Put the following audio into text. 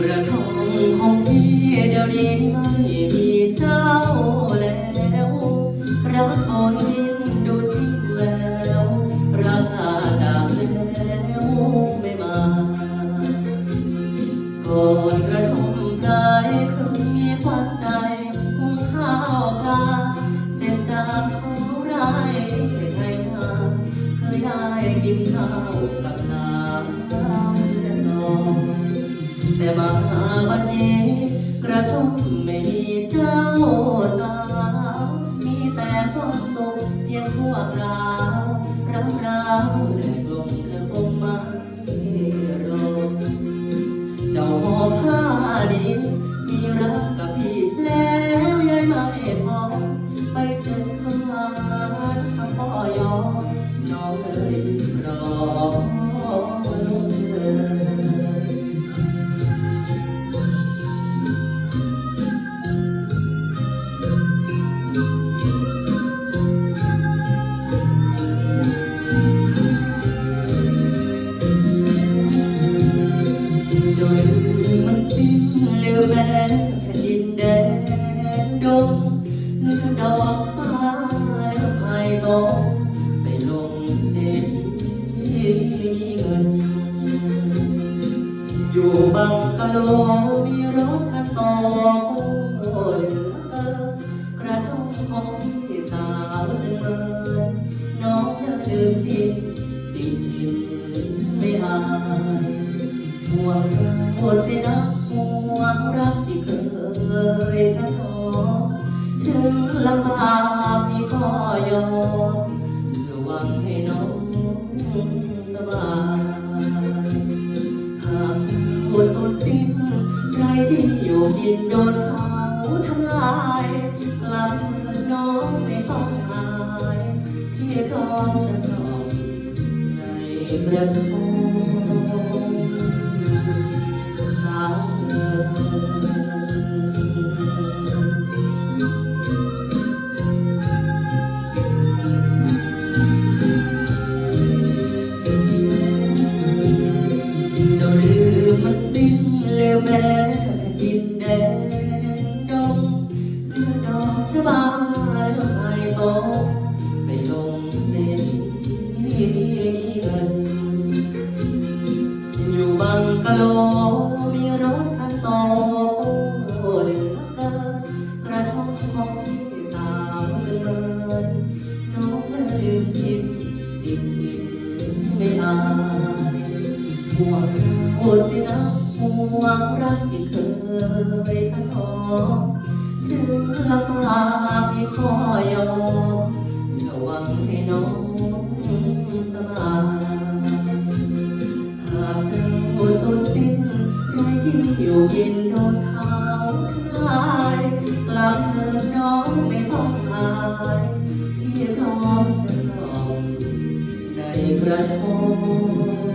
กระทงของพี่เดี๋ยวนี้ไม่มีเจ้าแล้ว รักโอนดินดูสิแววรักอาจากแล้วไม่มาก่อนกระทงพรเคยมีควันใจหุงข้าวปลาเสร็จจากเขาไรไทยนาเคยได้กินข้าวกับสาวเพื่อนน้อง แต่มาวันนี้กระทงไม่มีเจ้าสาวมีแต่ความสุขเพียงชั่วคราวร้าวร้าวแหลกลงเธอคงไม่รอเจ้าหอผ้านี้มีรักกับพี่แล้วยายไม่พอไปเจอคำหวานคำพ่อยอน้องเอ้ย จนมันสิ้นเหลือแม้แผ่นดินแดนดงเนื้อดอกฟ้าเนื้อไผ่ตกไปลงเศรษฐีมีเงิน อยู่บังกะโลมีรถคันโตโอ้เหลือเกินกระทงของพี่สาว เธอหัวเสียนะห่วงรักที่เคยถนอมถึงลำบากพี่ก็ยอมเพื่อหวังให้น้องสบายหากเธอสูญสิ้นไรที่อยู่กินโดนเขาทำลายกลับเธอน้องไม่ต้องอายพี่พร้อมจะนอนในกระทง โลมีรถคันโตโอ้เหลือเกิน กระทงของพี่สาวจะเมินน้องเธอลืมสิ้นติดชินไม่อายห่วงเธอสินะห่วงรักที่เคยถนอมถึงลำบากพี่ขอยอม เย็นโดนเขาทำลายกลับเถิดน้องไม่ต้องอายพี่พร้อมจะกล่อมในกระทง